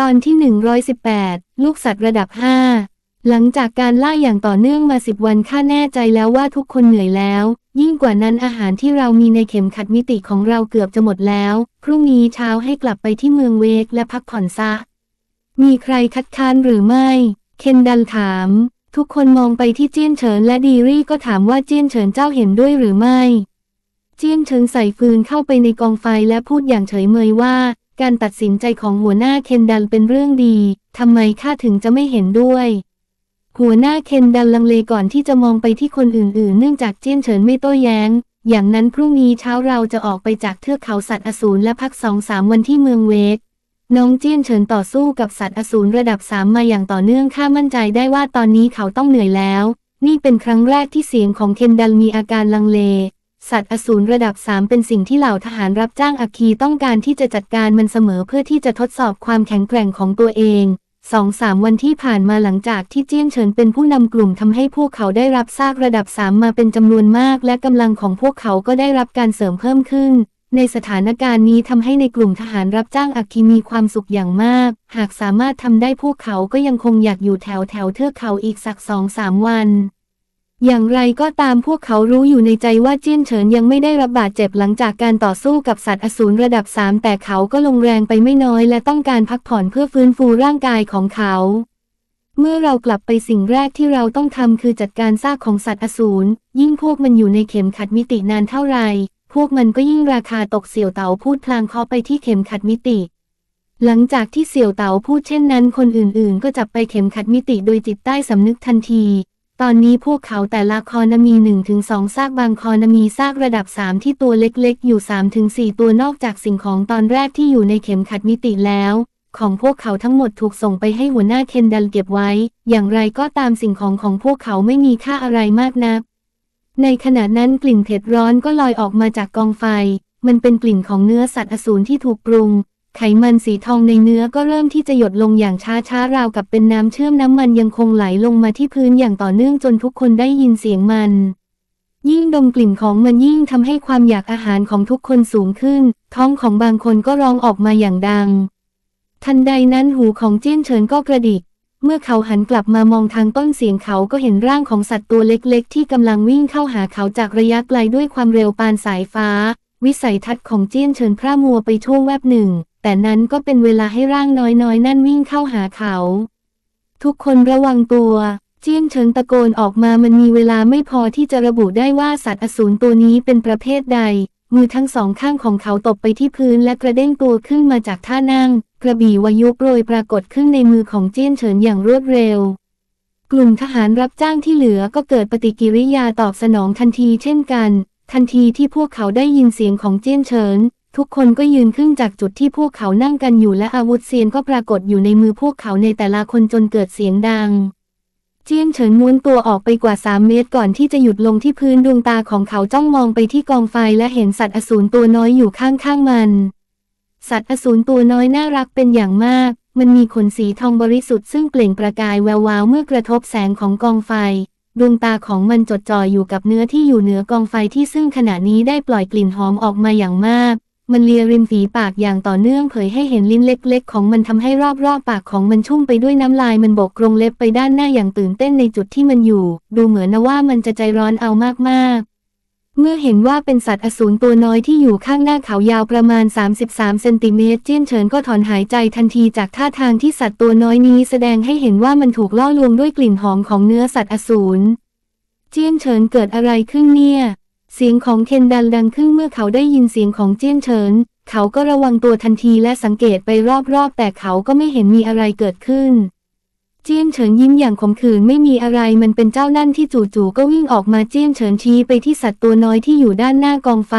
ตอนที่ 118 ลูกสัตว์ระดับ 5 หลังจากการล่าอย่างต่อเนื่องมาสิบวันข้าแน่ใจแล้วว่าทุกคนเหนื่อยแล้ว ยิ่งกว่านั้นอาหารที่เรามีในเข็มขัดมิติของเราเกือบจะหมดแล้ว พรุ่งนี้เช้าให้กลับไปที่เมืองเวกและพักผ่อนซะ มีใครคัดค้านหรือไม่ เคนดันถาม ทุกคนมองไปที่เจี้ยนเฉินและดีรี่ก็ถามว่าเจี้ยนเฉินเจ้าเห็นด้วยหรือไม่ เจี้ยนเฉินใส่ฟืนเข้าไปในกองไฟและพูดอย่างเฉยเมยว่า การตัดสินใจของหัวหน้าเคนดันเป็นเรื่องดี ทำไมข้าถึงจะไม่เห็นด้วย หัวหน้าเคนดันลังเลก่อนที่จะมองไปที่คนอื่นๆ เนื่องจากเจี้ยนเฉินไม่โต้แย้ง อย่างนั้นพรุ่งนี้เช้าเราจะออกไปจากเทือกเขาสัตว์อสูรและพักสองสามวันที่เมืองเวก น้องเจี้ยนเฉินต่อสู้กับสัตว์อสูรระดับสามมาอย่างต่อเนื่องข้ามั่นใจได้ว่าตอนนี้เขาต้องเหนื่อยแล้ว นี่เป็นครั้งแรกที่เสียงของเคนดันมีอาการลังเล สัตว์อสูรระดับสามเป็นสิ่งที่เหล่าทหารรับจ้างอัคคีต้องการที่จะจัดการมันเสมอเพื่อที่จะทดสอบความแข็งแกร่งของตัวเองสองสามวันที่ผ่านมาหลังจากที่เจี้ยนเฉินเป็นผู้นำกลุ่มทำให้พวกเขาได้รับซากระดับสามมาเป็นจำนวนมาก และกำลังของพวกเขาก็ได้รับการเสริมเพิ่มขึ้น ในสถานการณ์นี้ทำให้ในกลุ่มทหารรับจ้างอัคคีมีความสุขอย่างมาก หากสามารถทำได้พวกเขาก็ยังคงอยากอยู่แถวแถวเทือกเขาอีกสักสองสามวัน อย่างไรก็ตามพวกเขารู้อยู่ในใจว่าเจี้ยนเฉินยังไม่ได้รับบาดเจ็บหลังจากการต่อสู้กับสัตว์อสูรระดับสามแต่เขาก็ลงแรงไปไม่น้อยและต้องการพักผ่อนเพื่อฟื้นฟูร่างกายของเขา เมื่อเรากลับไปสิ่งแรกที่เราต้องทำคือจัดการซากของสัตว์อสูรยิ่งพวกมันอยู่ในเข็มขัดมิตินานเท่าไหร่พวกมันก็ยิ่งราคาตกเสี่ยวเต๋าพูดพลางเคาะไปที่เข็มขัดมิติ หลังจากที่เสี่ยวเต๋าพูดเช่นนั้น คนอื่นๆ ก็จับไปเข็มขัดมิติโดยจิตใต้สำนึกทันที ตอนนี้พวกเขาแต่ละคอนมี1นถึงสซากบางคอนมีซากระดับ 3 ที่ตัวเล็กๆ อยู่3ถึง4ตัวนอกจากสิ่งของตอนแรกที่อยู่ในเข็มขัดมิติแล้ว ของพวกเขาทั้งหมดถูกส่งไปให้หัวหน้าเคนดันเก็บไว้ อย่างไรก็ตามสิ่งของของพวกเขาไม่มีค่าอะไรมากนัก ในขณะนั้นกลิ่นเผ็ดร้อนก็ลอยออกมาจากกองไฟ มันเป็นกลิ่นของเนื้อสัตว์อสูรที่ถูกปรุง ไขมันสีทองในเนื้อก็เริ่มที่จะหยดลงอย่างช้าๆราวกับเป็นน้ำเชื่อมน้ำมันยังคงไหลลงมาที่พื้นอย่างต่อเนื่องจนทุกคนได้ยินเสียงมัน ยิ่งดมกลิ่นของมันยิ่งทำให้ความอยากอาหารของทุกคนสูงขึ้น ท้องของบางคนก็ร้องออกมาอย่างดัง ทันใดนั้นหูของเจี้ยนเฉินก็กระดิก เมื่อเขาหันกลับมามองทางต้นเสียงเขาก็เห็นร่างของสัตว์ตัวเล็กๆ ที่กำลังวิ่งเข้าหาเขาจากระยะไกลด้วยความเร็วปานสายฟ้า วิสัยทัศน์ของเจี้ยนเฉินพร่ามัวไปทั่วแวบหนึ่ง แต่นั้นก็เป็นเวลาให้ร่างน้อยๆ นั่นวิ่งเข้าหาเขา ทุกคนระวังตัว เจี้ยนเฉินตะโกนออกมามันมีเวลาไม่พอที่จะระบุได้ว่าสัตว์อสูรตัวนี้เป็นประเภทใด มือทั้งสองข้างของเขาตบไปที่พื้นและกระเด้งตัวขึ้นมาจากท่านั่ง กระบี่วายุโปรยปรากฏขึ้นในมือของเจี้ยนเฉินอย่างรวดเร็วกลุ่มทหารรับจ้างที่เหลือก็เกิดปฏิกิริยาตอบสนองทันทีเช่นกัน ทันทีที่พวกเขาได้ยินเสียงของเจี้ยนเฉิน ทุกคนก็ยืนขึ้นจากจุดที่พวกเขานั่งกันอยู่และอาวุธเซียนก็ปรากฏอยู่ในมือพวกเขาในแต่ละคนจนเกิดเสียงดัง เจียนเฉินม้วนตัวออกไปกว่า3เมตรก่อนที่จะหยุดลงที่พื้นดวงตาของเขาจ้องมองไปที่กองไฟและเห็นสัตว์อสูรตัวน้อยอยู่ข้างๆมัน สัตว์อสูรตัวน้อยน่ารักเป็นอย่างมาก มันมีขนสีทองบริสุทธิ์ซึ่งเปล่งประกายแวววาวเมื่อกระทบแสงของกองไฟดวงตาของมันจดจ่ออยู่กับเนื้อที่อยู่เหนือกองไฟที่ซึ่งขณะนี้ได้ปล่อยกลิ่นหอมออกมาอย่างมาก มันเลียริมฝีปากอย่างต่อเนื่องเผยให้เห็นลิ้นเล็ก ๆ ของมันทำให้รอบๆปากของมันชุ่มไปด้วยน้ำลายมันบกกรงเล็บไปด้านหน้าอย่างตื่นเต้นในจุดที่มันอยู่ ดูเหมือนนะว่ามันจะใจร้อนเอามากๆเมื่อเห็นว่าเป็นสัตว์อสูรตัวน้อยที่อยู่ข้างหน้าเขายาวประมาณ 33 เซนติเมตร เจี้ยนเฉินก็ถอนหายใจทันทีจากท่าทางที่สัตว์ตัวน้อยนี้แสดงให้เห็นว่ามันถูกล่อลวงด้วยกลิ่นหอมของเนื้อสัตว์อสูร เจี้ยนเฉินเกิดอะไรขึ้นเนี่ย เสียงของเคนดันดังขึ้นเมื่อเขาได้ยินเสียงของเจี้ยนเฉิน เขาก็ระวังตัวทันทีและสังเกตไปรอบๆ แต่เขาก็ไม่เห็นมีอะไรเกิดขึ้น เจี้ยนเฉินยิ้มอย่างขมขื่นไม่มีอะไรมันเป็นเจ้านั่นที่จู่ๆก็วิ่งออกมาเจี้ยนเฉินชี้ไปที่สัตว์ตัวน้อยที่อยู่ด้านหน้ากองไฟ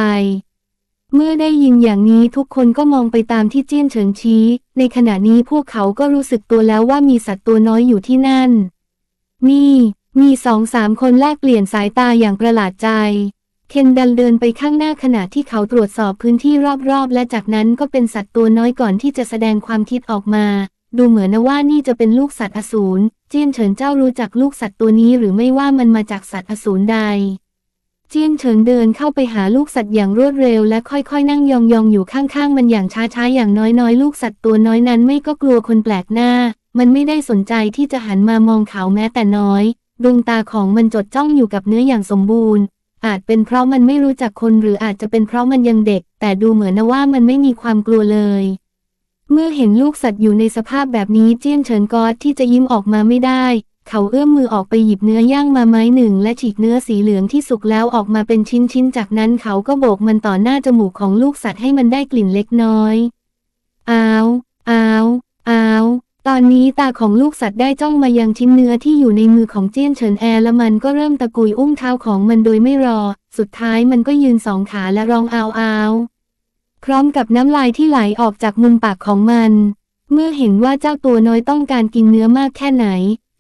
เมื่อได้ยินอย่างนี้ทุกคนก็มองไปตามที่เจี้ยนเฉินชี้ ในขณะนี้พวกเขาก็รู้สึกตัวแล้วว่ามีสัตว์ตัวน้อยอยู่ที่นั่น นี่ มีสองสามคนแลกเปลี่ยนสายตาอย่างประหลาดใจ เคนดันเดินไปข้างหน้าขณะที่เขาตรวจสอบพื้นที่รอบๆ และจากนั้นก็เป็นสัตว์ตัวน้อยก่อนที่จะแสดงความคิดออกมา ดูเหมือนว่านี่จะเป็นลูกสัตว์อสูรเจียนเฉินเจ้ารู้จักลูกสัตว์ตัวนี้หรือไม่ว่ามันมาจากสัตว์อสูรใด เจียนเฉินเดินเข้าไปหาลูกสัตว์อย่างรวดเร็วและค่อยๆ นั่งยองๆอยู่ข้างๆ มันอย่างช้าๆอย่างน้อยๆ ลูกสัตว์ตัวน้อยนั้นไม่ก็กลัวคนแปลกหน้า มันไม่ได้สนใจที่จะหันมามองเขาแม้แต่น้อยดวงตาของมันจดจ้องอยู่กับเนื้ออย่างสมบูรณ์ อาจเป็นเพราะมันไม่รู้จักคนหรืออาจจะเป็นเพราะมันยังเด็ก แต่ดูเหมือนนะว่ามันไม่มีความกลัวเลย เมื่อเห็นลูกสัตว์อยู่ในสภาพแบบนี้เจี้ยนเฉินกอดที่จะยิ้มออกมาไม่ได้ เขาเอื้อมมือออกไปหยิบเนื้อย่างมาไม้หนึ่ง และฉีกเนื้อสีเหลืองที่สุกแล้วออกมาเป็นชิ้นๆ จากนั้นเขาก็โบกมันต่อหน้าจมูกของลูกสัตว์ให้มันได้กลิ่นเล็กน้อย อ้าว อ้าว อ้าว ตอนนี้ตาของลูกสัตว์ได้จ้องมายังชิ้นเนื้อที่อยู่ในมือของเจี้ยนเฉินแอร์และมันก็เริ่มตะกุยอุ้งเท้าของมันโดยไม่รอ สุดท้ายมันก็ยืนสองขาและร้องอ้าวอ้าวพร้อมกับน้ำลายที่ไหลออกจากมุมปากของมัน เมื่อเห็นว่าเจ้าตัวน้อยต้องการกินเนื้อมากแค่ไหน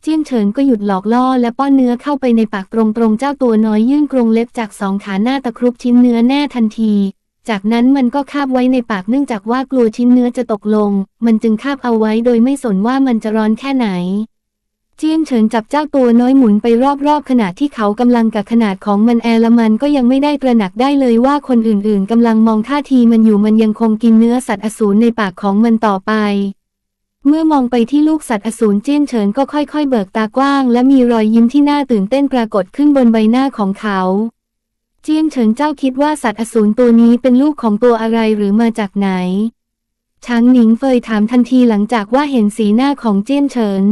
เจี้ยนเฉินก็หยุดหลอกล่อและป้อนเนื้อเข้าไปในปากตรงๆเจ้าตัวน้อยยื่นกรงเล็บจากสองขาหน้าตะครุบชิ้นเนื้อแน่ทันที จากนั้นมันก็คาบไว้ในปากเนื่องจากว่ากลัวชิ้นเนื้อจะตกลง มันจึงคาบเอาไว้โดยไม่สนว่ามันจะร้อนแค่ไหน เจี้ยนเฉินจับเจ้าตัวน้อยหมุนไปรอบๆ ขณะที่เขากำลังกับขนาดของมันแอลมันก็ยังไม่ได้ตระหนักได้เลยว่าคนอื่นๆกำลังมองท่าทีมันอยู่มันยังคงกินเนื้อสัตว์อสูรในปากของมันต่อไป เมื่อมองไปที่ลูกสัตว์อสูรเจี้ยนเฉินก็ค่อยๆ เบิกตากว้าง และมีรอยยิ้มที่น่าตื่นเต้นปรากฏขึ้นบนใบหน้าของเขา เจียนเฉินเจ้าคิดว่าสัตว์อสูรตัวนี้เป็นลูกของตัวอะไรหรือมาจากไหนช้างหนิงเฟยถามทันทีหลังจากว่าเห็นสีหน้าของเจียนเฉิน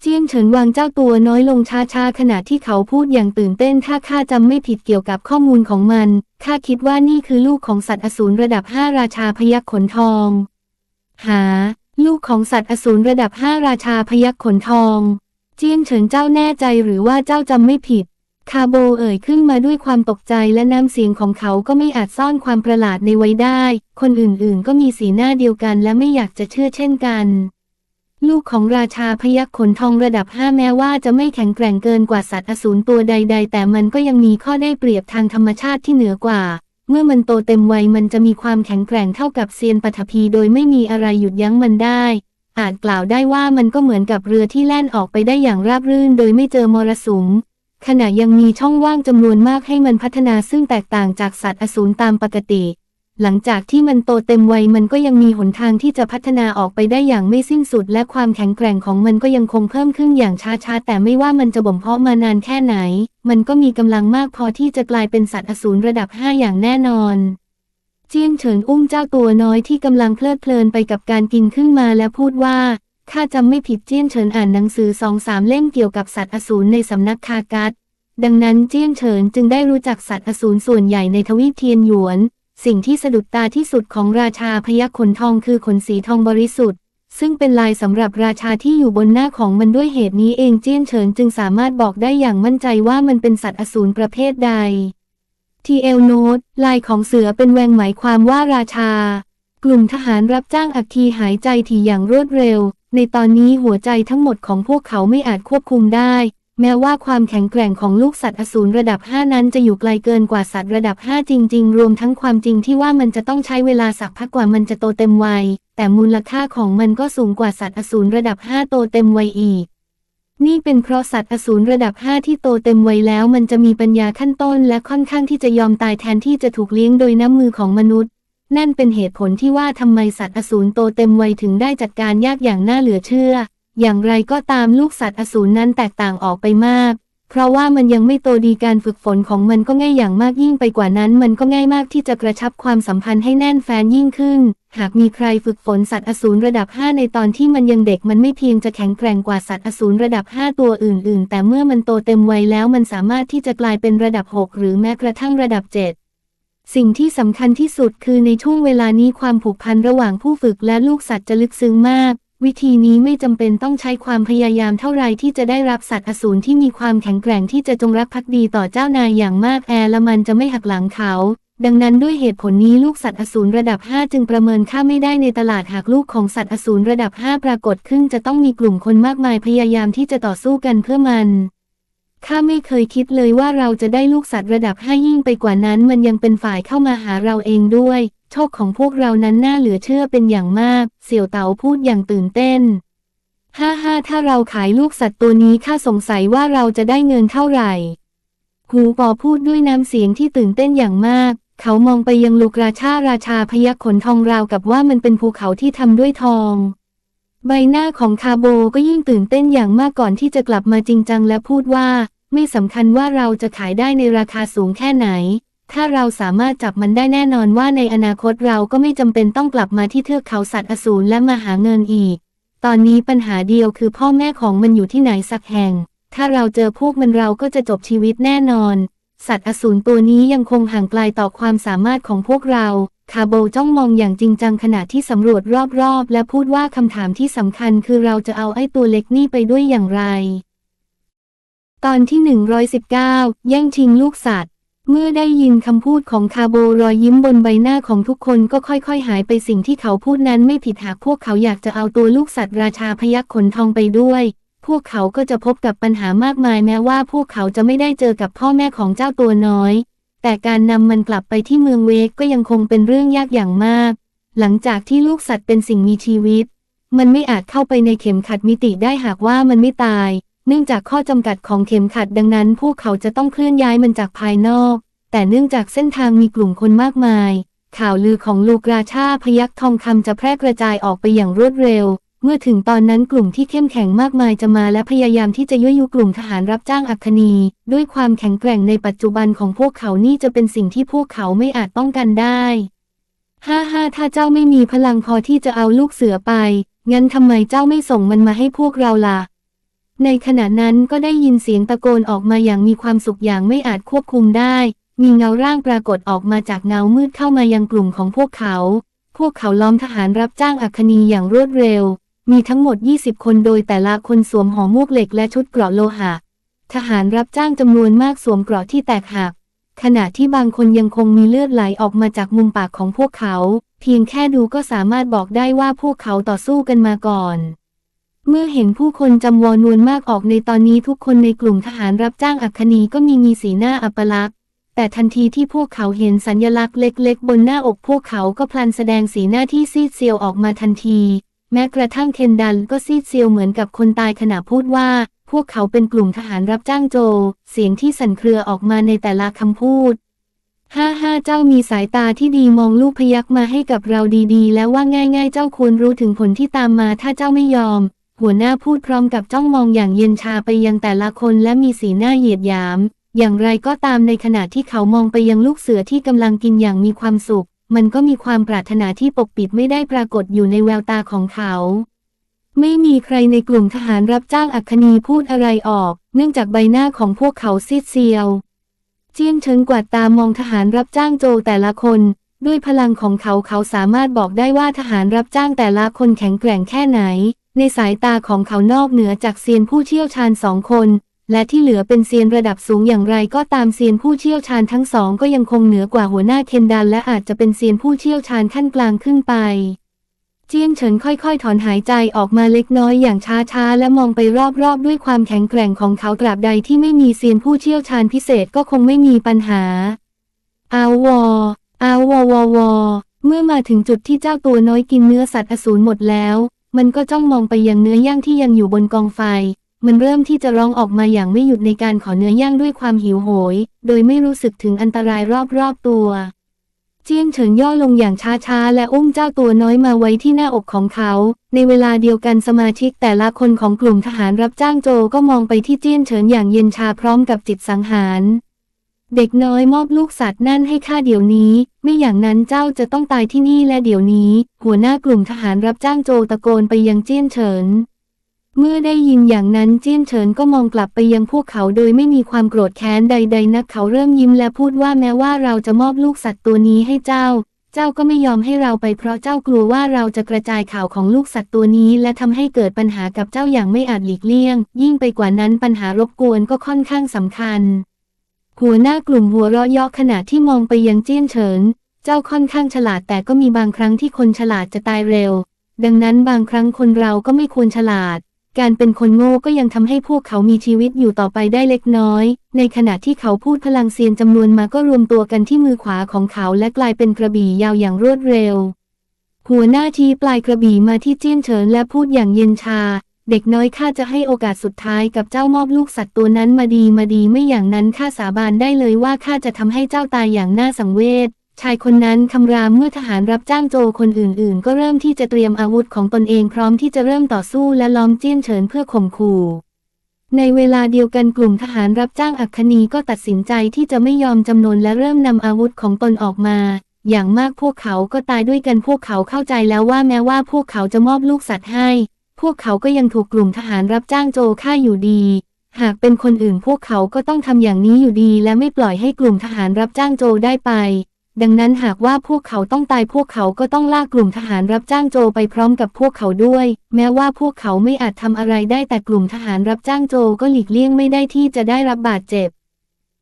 เจียนเฉินวางเจ้าตัวน้อยลงช้าๆขณะที่เขาพูดอย่างตื่นเต้นถ้าข้าจำไม่ผิดเกี่ยวกับข้อมูลของมันข้าคิดว่านี่คือลูกของสัตว์อสูรระดับห้าราชาพยัคฆ์ขนทอง หา ลูกของสัตว์อสูรระดับห้าราชาพยัคฆ์ขนทอง เจียนเฉินเจ้าแน่ใจหรือว่าเจ้าจำไม่ผิด คาโบเอ่ยขึ้นมาด้วยความตกใจและน้ำเสียงของเขาก็ไม่อาจซ่อนความประหลาดในไว้ได้ คนอื่นๆ ก็มีสีหน้าเดียวกันและไม่อยากจะเชื่อเช่นกัน ลูกของราชาพยัคฆ์ขนทองระดับห้าแม้ว่าจะไม่แข็งแกร่งเกินกว่าสัตว์อสูรตัวใด ๆ แต่มันก็ยังมีข้อได้เปรียบทางธรรมชาติที่เหนือกว่า เมื่อมันโตเต็มวัยมันจะมีความแข็งแกร่งเท่ากับเซียนปฐพีโดยไม่มีอะไรหยุดยั้งมันได้อาจกล่าวได้ว่ามันก็เหมือนกับเรือที่แล่นออกไปได้อย่างราบรื่นโดยไม่เจอมรสุม ขณะยังมีช่องว่างจำนวนมากให้มันพัฒนาซึ่งแตกต่างจากสัตว์อสูรตามปกติ หลังจากที่มันโตเต็มวัยมันก็ยังมีหนทางที่จะพัฒนาออกไปได้อย่างไม่สิ้นสุด และความแข็งแกร่งของมันก็ยังคงเพิ่มขึ้นอย่างช้าๆ แต่ไม่ว่ามันจะบ่มเพาะมานานแค่ไหน มันก็มีกำลังมากพอที่จะกลายเป็นสัตว์อสูรระดับห้าอย่างแน่นอนเจียงเฉินอุ้มเจ้าตัวน้อยที่กำลังเพลิดเพลินไปกับการกินขึ้นมาและพูดว่า ข้าจำไม่ผิดเจี้ยนเฉินอ่านหนังสือสองสามเล่มเกี่ยวกับสัตว์อสูรในสำนักคากัดดังนั้นเจี้ยนเฉินจึงได้รู้จักสัตว์อสูรส่วนใหญ่ในทวีปเทียนหยวน สิ่งที่สะดุดตาที่สุดของราชาพยัคฆ์ขนทองคือขนสีทองบริสุทธิ์ ซึ่งเป็นลายสำหรับราชาที่อยู่บนหน้าของมันด้วยเหตุนี้เองเจี้ยนเฉินจึงสามารถบอกได้อย่างมั่นใจว่ามันเป็นสัตว์อสูรประเภทใด TL Note ลายของเสือเป็นแวงหมายความว่าราชา กลุ่มทหารรับจ้างอัคคีหายใจถี่อย่างรวดเร็ว ในตอนนี้หัวใจทั้งหมดของพวกเขาไม่อาจควบคุมได้ แม้ว่าความแข็งแกร่งของลูกสัตว์อสูรระดับ 5 นั้นจะอยู่ไกลเกินกว่าสัตว์ระดับ 5 จริง ๆ รวมทั้งความจริงที่ว่ามันจะต้องใช้เวลาสักพักกว่ามันจะโตเต็มวัย แต่มูลค่าของมันก็สูงกว่าสัตว์อสูรระดับ 5 โตเต็มวัยอีกนี่เป็นเพราะสัตว์อสูรระดับ 5 ที่โตเต็มวัยแล้วมันจะมีปัญญาขั้นต้นและค่อนข้างที่จะยอมตายแทนที่จะถูกเลี้ยงโดยน้ำมือของมนุษย์ นั่นเป็นเหตุผลที่ว่าทำไมสัตว์อสูรโตเต็มวัยถึงได้จัดการยากอย่างน่าเหลือเชื่อ อย่างไรก็ตามลูกสัตว์อสูรนั้นแตกต่างออกไปมาก เพราะว่ามันยังไม่โตดีการฝึกฝนของมันก็ง่ายอย่างมากยิ่งไปกว่านั้น มันก็ง่ายมากที่จะกระชับความสัมพันธ์ให้แน่นแฟนยิ่งขึ้น หากมีใครฝึกฝนสัตว์อสูรระดับ 5 ในตอนที่มันยังเด็กมันไม่เพียงจะแข็งแกร่งกว่าสัตว์อสูรระดับ 5 ตัวอื่น ๆ แต่เมื่อมันโตเต็มวัยแล้วมันสามารถที่จะกลายเป็นระดับ 6 หรือแม้กระทั่งระดับ 7 สิ่งที่สำคัญที่สุดคือในช่วงเวลานี้ความผูกพันระหว่างผู้ฝึกและลูกสัตว์จะลึกซึ้งมาก วิธีนี้ไม่จำเป็นต้องใช้ความพยายามเท่าไรที่จะได้รับสัตว์อสูรที่มีความแข็งแกร่งที่จะจงรักภักดีต่อเจ้านายอย่างมากแอร์และมันจะไม่หักหลังเขา ดังนั้นด้วยเหตุผลนี้ลูกสัตว์อสูรระดับ 5 จึงประเมินค่าไม่ได้ในตลาดหากลูกของสัตว์อสูรระดับ 5 ปรากฏขึ้นจะต้องมีกลุ่มคนมากมายพยายามที่จะต่อสู้กันเพื่อมัน ข้าไม่เคยคิดเลยว่าเราจะได้ลูกสัตว์ระดับ5ยิ่งไปกว่านั้นมันยังเป็นฝ่ายเข้ามาหาเราเองด้วย โชคของพวกเรานั้นน่าเหลือเชื่อเป็นอย่างมาก เสี่ยวเต๋าพูดอย่างตื่นเต้น ฮ่าฮ่าถ้าเราขายลูกสัตว์ตัวนี้ข้าสงสัยว่าเราจะได้เงินเท่าไหร่ หูปอพูดด้วยน้ำเสียงที่ตื่นเต้นอย่างมาก เขามองไปยังลูกราชาราชาพยักขนทองราวกับว่ามันเป็นภูเขาที่ทำด้วยทอง ใบหน้าของคาโบก็ยิ่งตื่นเต้นอย่างมากก่อนที่จะกลับมาจริงจังและพูดว่า ไม่สำคัญว่าเราจะขายได้ในราคาสูงแค่ไหน ถ้าเราสามารถจับมันได้แน่นอนว่าในอนาคตเราก็ไม่จำเป็นต้องกลับมาที่เทือกเขาสัตว์อสูรและมาหาเงินอีก ตอนนี้ปัญหาเดียวคือพ่อแม่ของมันอยู่ที่ไหนสักแห่ง ถ้าเราเจอพวกมันเราก็จะจบชีวิตแน่นอน สัตว์อสูรตัวนี้ยังคงห่างไกลต่อความสามารถของพวกเรา คาโบจ้องมองอย่างจริงจังขณะที่สำรวจรอบๆ และพูดว่าคำถามที่สำคัญคือเราจะเอาไอ้ตัวเล็กนี่ไปด้วยอย่างไร ตอนที่ 119 แย่งชิงลูกสัตว์ เมื่อได้ยินคำพูดของคาโบรอยยิ้มบนใบหน้าของทุกคนก็ค่อยๆ หายไปสิ่งที่เขาพูดนั้นไม่ผิดหากพวกเขาอยากจะเอาตัวลูกสัตว์ราชาพยักขนทองไปด้วย พวกเขาก็จะพบกับปัญหามากมายแม้ว่าพวกเขาจะไม่ได้เจอกับพ่อแม่ของเจ้าตัวน้อย แต่การนำมันกลับไปที่เมืองเวกก็ยังคงเป็นเรื่องยากอย่างมาก หลังจากที่ลูกสัตว์เป็นสิ่งมีชีวิต มันไม่อาจเข้าไปในเข็มขัดมิติได้หากว่ามันไม่ตาย เนื่องจากข้อจำกัดของเข็มขัดดังนั้น พวกเขาจะต้องเคลื่อนย้ายมันจากภายนอก แต่เนื่องจากเส้นทางมีกลุ่มคนมากมาย ข่าวลือของลูกราชาพยักทองคำจะแพร่กระจายออกไปอย่างรวดเร็ว เมื่อถึงตอนนั้นกลุ่มที่เข้มแข็งมากมายจะมาและพยายามที่จะยั่วยุกลุ่มทหารรับจ้างอัคนี ด้วยความแข็งแกร่งในปัจจุบันของพวกเขานี่จะเป็นสิ่งที่พวกเขาไม่อาจป้องกันได้ฮ่าฮ่าถ้าเจ้าไม่มีพลังพอที่จะเอาลูกเสือไป งั้นทำไมเจ้าไม่ส่งมันมาให้พวกเราล่ะ ในขณะนั้นก็ได้ยินเสียงตะโกนออกมาอย่างมีความสุขอย่างไม่อาจควบคุมได้ มีเงาร่างปรากฏออกมาจากเงามืดเข้ามายังกลุ่มของพวกเขา พวกเขาล้อมทหารรับจ้างอัคนีอย่างรวดเร็ว มีทั้งหมด 20 คนโดยแต่ละคนสวมห่อมวกเหล็กและชุดเกราะโลหะ ทหารรับจ้างจำนวนมากสวมเกราะที่แตกหัก ขณะที่บางคนยังคงมีเลือดไหลออกมาจากมุมปากของพวกเขา เพียงแค่ดูก็สามารถบอกได้ว่าพวกเขาต่อสู้กันมาก่อน เมื่อเห็นผู้คนจำนวนมากออกในตอนนี้ทุกคนในกลุ่มทหารรับจ้างอัคนีก็มีมีสีหน้าอัปลักษณ์แต่ทันทีที่พวกเขาเห็นสัญลักษณ์เล็กๆ บนหน้าอกพวกเขาก็พลันแสดงสีหน้าที่ซีดเซียวออกมาทันที แม้กระทั่งเคนดันก็ซีดเซียวเหมือนกับคนตายขณะพูดว่า พวกเขาเป็นกลุ่มทหารรับจ้างโจ เสียงที่สั่นเครือออกมาในแต่ละคำพูดห้าห้าเจ้ามีสายตาที่ดีมองลูกพยักมาให้กับเราดีๆ แล้วว่าง่ายๆ เจ้าควรรู้ถึงผลที่ตามมาถ้าเจ้าไม่ยอม หัวหน้าพูดพร้อมกับจ้องมองอย่างเย็นชาไปยังแต่ละคนและมีสีหน้าเหยียดหยาม อย่างไรก็ตามในขณะที่เขามองไปยังลูกเสือที่กำลังกินอย่างมีความสุข มันก็มีความปรารถนาที่ปกปิดไม่ได้ปรากฏอยู่ในแววตาของเขา ไม่มีใครในกลุ่มทหารรับจ้างอัคนีพูดอะไรออก เนื่องจากใบหน้าของพวกเขาซีดเซียว เจียงเฉิงกวาดตามองทหารรับจ้างโจแต่ละคน ด้วยพลังของเขาเขาสามารถบอกได้ว่าทหารรับจ้างแต่ละคนแข็งแกร่งแค่ไหน ในสายตาของเขานอกเหนือจากเซียนผู้เชี่ยวชาญสองคน และที่เหลือเป็นเซียนระดับสูงอย่างไรก็ตามเซียนผู้เชี่ยวชาญทั้งสองก็ยังคงเหนือกว่าหัวหน้าเคนดันและอาจจะเป็นเซียนผู้เชี่ยวชาญขั้นกลางขึ้นไป เจียงเฉินค่อยๆ ถอนหายใจออกมาเล็กน้อยอย่างช้าๆ และมองไปรอบๆ ด้วยความแข็งแกร่งของเขาตราบใดที่ไม่มีเซียนผู้เชี่ยวชาญพิเศษก็คงไม่มีปัญหา อาวออาวอวอวอเมื่อมาถึงจุดที่เจ้าตัวน้อยกินเนื้อสัตว์อสูรหมดแล้ว มันก็จ้องมองไปยังเนื้อย่างที่ยังอยู่บนกองไฟ มันเริ่มที่จะร้องออกมาอย่างไม่หยุดในการขอเนื้อย่างด้วยความหิวโหย โดยไม่รู้สึกถึงอันตรายรอบๆตัว เจียงเฉินย่อลงอย่างช้าๆ และอุ้มเจ้าตัวน้อยมาไว้ที่หน้าอกของเขา ในเวลาเดียวกันสมาชิกแต่ละคนของกลุ่มทหารรับจ้างโจก็มองไปที่เจียงเฉินอย่างเย็นชาพร้อมกับจิตสังหาร เด็กน้อยมอบลูกสัตว์นั่นให้ข้าเดี๋ยวนี้ ไม่อย่างนั้นเจ้าจะต้องตายที่นี่และเดี๋ยวนี้ หัวหน้ากลุ่มทหารรับจ้างโจตะโกนไปยังเจียนเฉิน เมื่อได้ยินอย่างนั้นเจี้ยนเฉินก็มองกลับไปยังพวกเขาโดยไม่มีความโกรธแค้นใด ๆ นักเขาเริ่มยิ้มและพูดว่าแม้ว่าเราจะมอบลูกสัตว์ตัวนี้ให้เจ้า เจ้าก็ไม่ยอมให้เราไปเพราะเจ้ากลัวว่าเราจะกระจายข่าวของลูกสัตว์ตัวนี้ และทำให้เกิดปัญหากับเจ้าอย่างไม่อาจหลีกเลี่ยง ยิ่งไปกว่านั้นปัญหารบกวนก็ค่อนข้างสำคัญ หัวหน้ากลุ่มหัวเราะเยาะขณะที่มองไปยังเจี้ยนเฉิน เจ้าค่อนข้างฉลาดแต่ก็มีบางครั้งที่คนฉลาดจะตายเร็ว ดังนั้นบางครั้งคนเราก็ไม่ควรฉลาด การเป็นคนโง่ก็ยังทำให้พวกเขามีชีวิตอยู่ต่อไปได้เล็กน้อย ในขณะที่เขาพูดพลังเซียนจำนวนมาก็รวมตัวกันที่มือขวาของเขาและกลายเป็นกระบี่ยาวอย่างรวดเร็ว หัวหน้าชี้ปลายกระบี่มาที่เจี้ยนเฉินและพูดอย่างเย็นชา เด็กน้อยข้าจะให้โอกาสสุดท้ายกับเจ้ามอบลูกสัตว์ตัวนั้นมาดีมาดีไม่อย่างนั้นข้าสาบานได้เลยว่าข้าจะทำให้เจ้าตายอย่างน่าสังเวช ชายคนนั้นคำรามเมื่อทหารรับจ้างโจคนอื่นๆ ก็เริ่มที่จะเตรียมอาวุธของตนเองพร้อมที่จะเริ่มต่อสู้และล้อมเจี้ยนเฉินเพื่อข่มขู่ในเวลาเดียวกันกลุ่มทหารรับจ้างอัคคณีก็ตัดสินใจที่จะไม่ยอมจำนนและเริ่มนำอาวุธของตนออกมา อย่างมากพวกเขาก็ตายด้วยกันพวกเขาเข้าใจแล้วว่าแม้ว่าพวกเขาจะมอบลูกสัตว์ให้ พวกเขาก็ยังถูกกลุ่มทหารรับจ้างโจฆ่าอยู่ดี หากเป็นคนอื่นพวกเขาก็ต้องทำอย่างนี้อยู่ดี และไม่ปล่อยให้กลุ่มทหารรับจ้างโจได้ไป ดังนั้นหากว่าพวกเขาต้องตายพวกเขาก็ต้องลากกลุ่มทหารรับจ้างโจไปพร้อมกับพวกเขาด้วย แม้ว่าพวกเขาไม่อาจทำอะไรได้แต่กลุ่มทหารรับจ้างโจก็หลีกเลี่ยงไม่ได้ที่จะได้รับบาดเจ็บ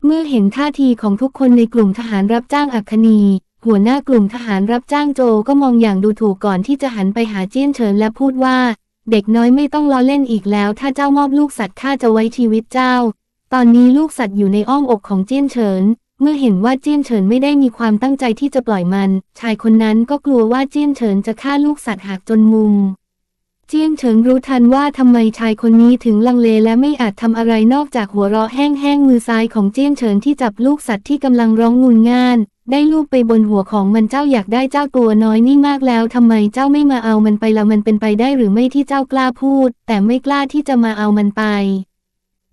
เมื่อเห็นท่าทีของทุกคนในกลุ่มทหารรับจ้างอัคคณีหัวหน้ากลุ่มทหารรับจ้างโจก็มองอย่างดูถูกก่อนที่จะหันไปหาเจี้ยนเฉินและพูดว่า เด็กน้อยไม่ต้องล้อเล่นอีกแล้ว ถ้าเจ้ามอบลูกสัตว์ข้าจะไว้ชีวิตเจ้า ตอนนี้ลูกสัตว์อยู่ในอ้อมอกของเจี้ยนเฉิน เมื่อเห็นว่าเจี้ยนเฉินไม่ได้มีความตั้งใจที่จะปล่อยมัน ชายคนนั้นก็กลัวว่าเจี้ยนเฉินจะฆ่าลูกสัตว์หากจนมุม เจี้ยนเฉิงรู้ทันว่าทำไมชายคนนี้ถึงลังเลและไม่อาจทำอะไรนอกจากหัวเราะแห้งๆมือซ้ายของเจี้ยนเฉินที่จับลูกสัตว์ที่กำลังร้องงุนง่าน ได้ลูกไปบนหัวของมันเจ้าอยากได้เจ้าตัวน้อยนี่มากแล้วทำไมเจ้าไม่มาเอามันไปละมันเป็นไปได้หรือไม่ที่เจ้ากล้าพูด แต่ไม่กล้าที่จะมาเอามันไป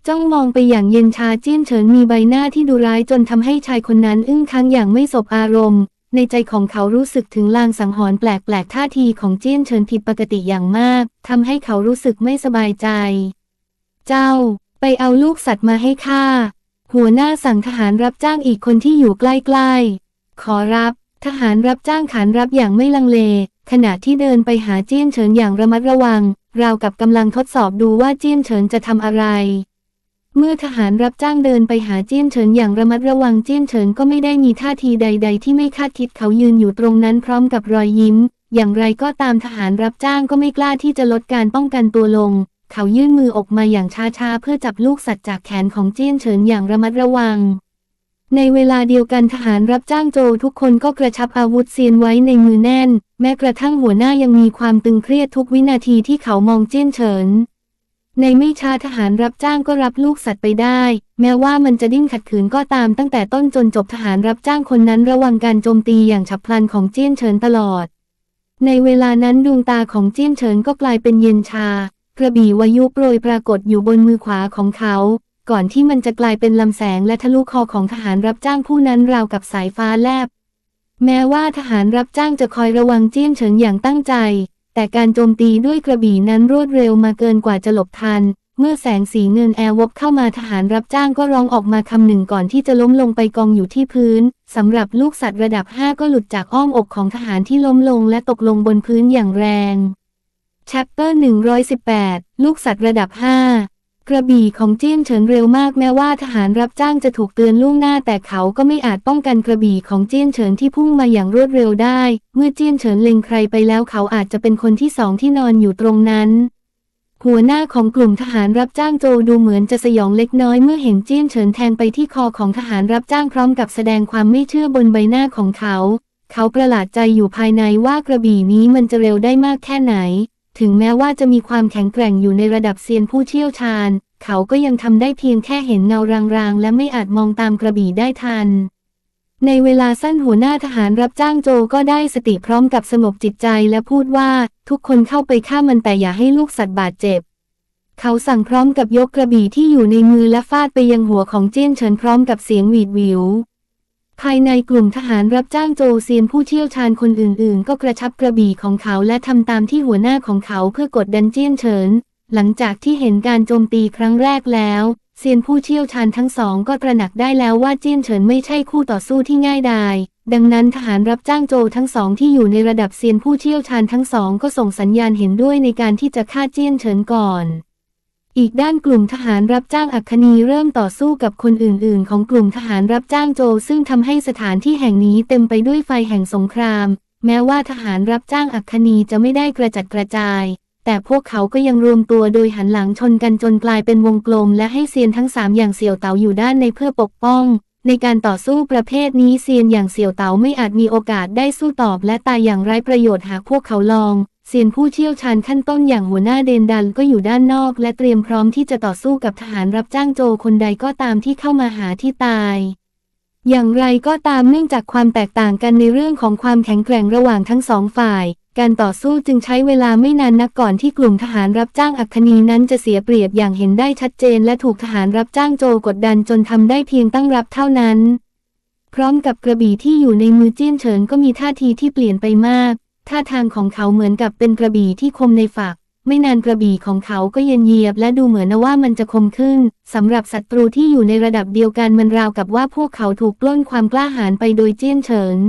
จ้องมองไปอย่างเย็นชาเจี้ยนเฉินมีใบหน้าที่ดูร้ายจนทำให้ชายคนนั้นอึ้งค้างอย่างไม่สบอารมณ์ ในใจของเขารู้สึกถึงลางสังหรณ์แปลกๆท่าทีของเจี้ยนเฉินผิดปกติอย่างมากทำให้เขารู้สึกไม่สบายใจ เจ้า ไปเอาลูกสัตว์มาให้ข้าหัวหน้าสั่งทหารรับจ้างอีกคนที่อยู่ใกล้ๆ ขอรับ ทหารรับจ้างขานรับอย่างไม่ลังเล ขณะที่เดินไปหาเจี้ยนเฉินอย่างระมัดระวัง ราวกับกำลังทดสอบดูว่าเจี้ยนเฉินจะทำอะไร เมื่อทหารรับจ้างเดินไปหาเจี้ยนเฉินอย่างระมัดระวังเจี้ยนเฉินก็ไม่ได้มีท่าทีใด ๆ ที่ไม่คาดคิดเขายืนอยู่ตรงนั้นพร้อมกับรอยยิ้ม อย่างไรก็ตามทหารรับจ้างก็ไม่กล้าที่จะลดการป้องกันตัวลง เขายื่นมือออกมาอย่างช้าๆเพื่อจับลูกสัตว์จากแขนของเจี้ยนเฉินอย่างระมัดระวัง ในเวลาเดียวกันทหารรับจ้างโจทุกคนก็กระชับอาวุธเซียนไว้ในมือแน่น แม้กระทั่งหัวหน้ายังมีความตึงเครียดทุกวินาทีที่เขามองเจี้ยนเฉิน ในไม่ช้าทหารรับจ้างก็รับลูกสัตว์ไปได้ แม้ว่ามันจะดิ้นขัดขืนก็ตามตั้งแต่ต้นจนจบทหารรับจ้างคนนั้นระวังการโจมตีอย่างฉับพลันของเจี้ยนเฉินตลอด ในเวลานั้นดวงตาของเจี้ยนเฉินก็กลายเป็นเย็นชา กระบี่วายุโปรยปรากฏอยู่บนมือขวาของเขา ก่อนที่มันจะกลายเป็นลำแสงและทะลุคอของทหารรับจ้างผู้นั้นราวกับสายฟ้าแลบ แม้ว่าทหารรับจ้างจะคอยระวังเจี้ยนเฉินอย่างตั้งใจ แต่การโจมตีด้วยกระบี่นั้นรวดเร็วมาเกินกว่าจะหลบทัน เมื่อแสงสีเงินแอร์วบเข้ามาทหารรับจ้างก็ร้องออกมาคำหนึ่งก่อนที่จะล้มลงไปกองอยู่ที่พื้น สำหรับลูกสัตว์ระดับ 5 ก็หลุดจากอ้อมอกของทหารที่ล้มลงและตกลงบนพื้นอย่างแรง Chapter 118 ลูกสัตว์ระดับ 5 กระบี่ของเจี้ยนเฉินเร็วมากแม้ว่าทหารรับจ้างจะถูกเตือนล่วงหน้าแต่เขาก็ไม่อาจป้องกันกระบี่ของเจี้ยนเฉินที่พุ่งมาอย่างรวดเร็วได้ เมื่อเจี้ยนเฉินเล็งใครไปแล้วเขาอาจจะเป็นคนที่สองที่นอนอยู่ตรงนั้น หัวหน้าของกลุ่มทหารรับจ้างโจดูเหมือนจะสยองเล็กน้อยเมื่อเห็นเจี้ยนเฉินแทงไปที่คอของทหารรับจ้างพร้อมกับแสดงความไม่เชื่อบนใบหน้าของเขา เขาประหลาดใจอยู่ภายในว่ากระบี่นี้มันจะเร็วได้มากแค่ไหน ถึงแม้ว่าจะมีความแข็งแกร่งอยู่ในระดับเซียนผู้เชี่ยวชาญ เขาก็ยังทำได้เพียงแค่เห็นเงารางๆ และไม่อาจมองตามกระบี่ได้ทัน ในเวลาสั้นหัวหน้าทหารรับจ้างโจก็ได้สติพร้อมกับสงบจิตใจและพูดว่าทุกคนเข้าไปฆ่ามันแต่อย่าให้ลูกสัตว์บาดเจ็บ เขาสั่งพร้อมกับยกกระบี่ที่อยู่ในมือและฟาดไปยังหัวของเจี้ยนเฉินพร้อมกับเสียงหวีดหวิว ภายในกลุ่มทหารรับจ้างโจเซียนผู้เชี่ยวชาญคนอื่นๆ ก็กระชับกระบี่ของเขาและทำตามที่หัวหน้าของเขาเพื่อกดดันเจี้ยนเฉิน หลังจากที่เห็นการโจมตีครั้งแรกแล้ว เซียนผู้เชี่ยวชาญทั้งสองก็ตระหนักได้แล้วว่าเจี้ยนเฉินไม่ใช่คู่ต่อสู้ที่ง่ายดาย ดังนั้นทหารรับจ้างโจทั้งสองที่อยู่ในระดับเซียนผู้เชี่ยวชาญทั้งสองก็ส่งสัญญาณเห็นด้วยในการที่จะฆ่าเจี้ยนเฉินก่อน อีกด้านกลุ่มทหารรับจ้างอัคคีเริ่มต่อสู้กับคนอื่น ๆ ของกลุ่มทหารรับจ้างโจซึ่งทำให้สถานที่แห่งนี้เต็มไปด้วยไฟแห่งสงคราม แม้ว่าทหารรับจ้างอัคคีจะไม่ได้กระจัดกระจาย แต่พวกเขาก็ยังรวมตัวโดยหันหลังชนกันจนกลายเป็นวงกลม และให้เซียนทั้งสามอย่างเสี่ยวเต๋าอยู่ด้านในเพื่อปกป้อง ในการต่อสู้ประเภทนี้เซียนอย่างเสี่ยวเต๋าไม่อาจมีโอกาสได้สู้ตอบและตายอย่างไร้ประโยชน์หากพวกเขาลอง เซียนผู้เชี่ยวชาญขั้นต้นอย่างหัวหน้าเดนดันก็อยู่ด้านนอก และเตรียมพร้อมที่จะต่อสู้กับทหารรับจ้างโจคนใดก็ตามที่เข้ามาหาที่ตาย อย่างไรก็ตามเนื่องจากความแตกต่างกันในเรื่องของความแข็งแกร่งระหว่างทั้งสองฝ่าย การต่อสู้จึงใช้เวลาไม่นานนักก่อนที่กลุ่มทหารรับจ้างอัคคนีนั้นจะเสียเปรียบอย่างเห็นได้ชัดเจน และถูกทหารรับจ้างโจกดดันจนทำได้เพียงตั้งรับเท่านั้น พร้อมกับกระบี่ที่อยู่ในมือเจี้ยนเฉินก็มีท่าทีที่เปลี่ยนไปมาก ท่าทางของเขาเหมือนกับเป็นกระบี่ที่คมในฝัก ไม่นานกระบี่ของเขาก็เย็นเยียบและดูเหมือนว่ามันจะคมขึ้นสำหรับศัตรูที่อยู่ในระดับเดียวกันมันราวกับว่าพวกเขาถูกปล้นความกล้าหาญไปโดยเจี้ยนเฉิน